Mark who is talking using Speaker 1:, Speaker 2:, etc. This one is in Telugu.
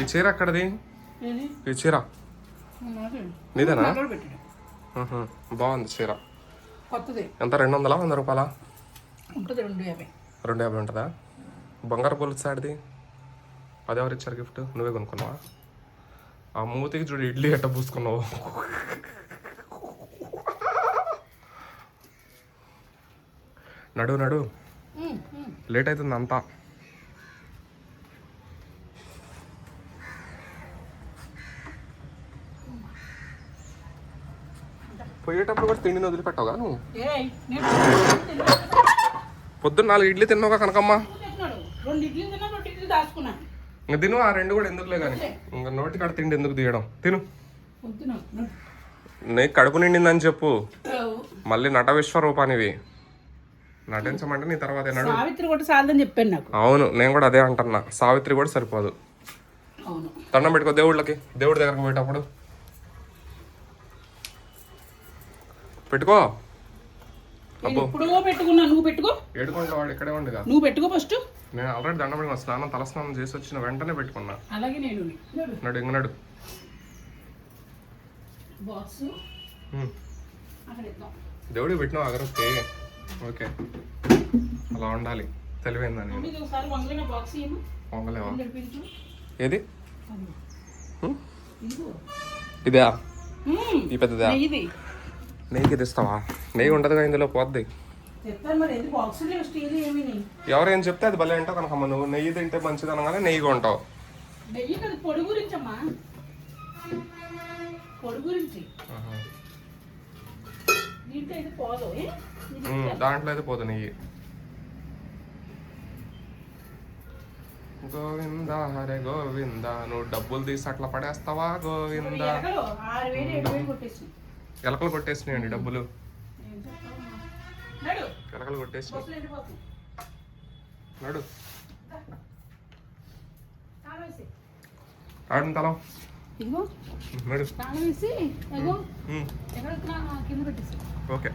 Speaker 1: ఈ చీర ఎక్కడది?
Speaker 2: ఏది?
Speaker 1: ఈ చీర.
Speaker 2: నాదే.
Speaker 1: నీదేనా? బాగుంది చీర. ఎంత? రెండు వందలా వంద రూపాయలా?
Speaker 2: రెండు యాభై.
Speaker 1: ఉంటుందా? బంగారు పొలుసు సాడిది అది ఎవరు ఇచ్చారు గిఫ్ట్? నువ్వే కొనుక్కున్నావా? ఆ మూతికి చూడు ఇడ్లీ ఎట్ట పూసుకున్నావు. నడు నడు. లేట్ అవుతుంది అంతా. పోయేటప్పుడు కూడా తిండిని వదిలిపెట్టావుగా నువ్వు. పొద్దున్న నాలుగు ఇడ్లీ తిన్నావుగా కనకమ్మ? ఇంక తిను ఆ రెండు కూడా ఎందుకులే కానీ ఇంకా నోటి కాడ తిండి ఎందుకు తీయడం? తిను. నీకు కడుపు నిండిందని చెప్పు. మళ్ళీ నట విశ్వరూపానివి నటించమంటే నీ తర్వాత
Speaker 2: సావిత్రి కూడా చెప్పాను నాకు.
Speaker 1: అవును నేను కూడా అదే అంటున్నా. సావిత్రి కూడా సరిపోదు.
Speaker 2: అవును.
Speaker 1: దండం పెట్టుకో దేవుళ్ళకి. దేవుడి దగ్గరకు పోయేటప్పుడు. పెట్టుకో.
Speaker 2: నేను ఎప్పుడో పెట్టుకున్నా. నువ్వు పెట్టుకో.
Speaker 1: ఏడుకుంటా వాడు ఇక్కడే ఉండగా.
Speaker 2: నువ్వు పెట్టుకో ఫస్ట్.
Speaker 1: నేను ఆల్రెడీ దండం పెట్టుకున్నా. స్నానం తల స్నానం చేసి వచ్చిన వెంటనే పెట్టుకున్నా.
Speaker 2: అలాగే నేను నడు.
Speaker 1: ఇంక నడు. దేవుడికి పెట్టినావు అగరొత్తి ఓకే. అలా ఉండాలి. పొంగలేవా
Speaker 2: నడిపించు
Speaker 1: ఏది. ఇదే? ఈ పెద్దదా?
Speaker 2: ఇది
Speaker 1: నెయ్యికి తెస్తావా? నెయ్యి ఉండదుగా ఇందులో పోద్ది. ఎవరేం చెప్తే అది భలే అంటావు కనుకమ్మ నువ్వు నెయ్యి తింటే మంచిది అనగానే నెయ్యి కొంటావు.
Speaker 2: నెయ్యి కదా పొడి గురించి అమ్మా పొడి గురించి.
Speaker 1: ఆహా.
Speaker 2: దీంట్లో ఇది పోదు ఏ? ఇది
Speaker 1: ఉమ్, దాంట్లో అయితే పోదు నెయ్యి. గోవింద హరే గోవింద నువ్వు డబ్బులు తీసి అట్లా పడేస్తావా గోవింద?
Speaker 2: కొట్టేసి
Speaker 1: ఎలకలు కొట్టేసినాయండి డబ్బులు. ఎలకలు కొట్టేసినాయి.
Speaker 2: వెళ్ళిపోతుంది
Speaker 1: నడు. ఆడిన తలం. నడు. ఓకే.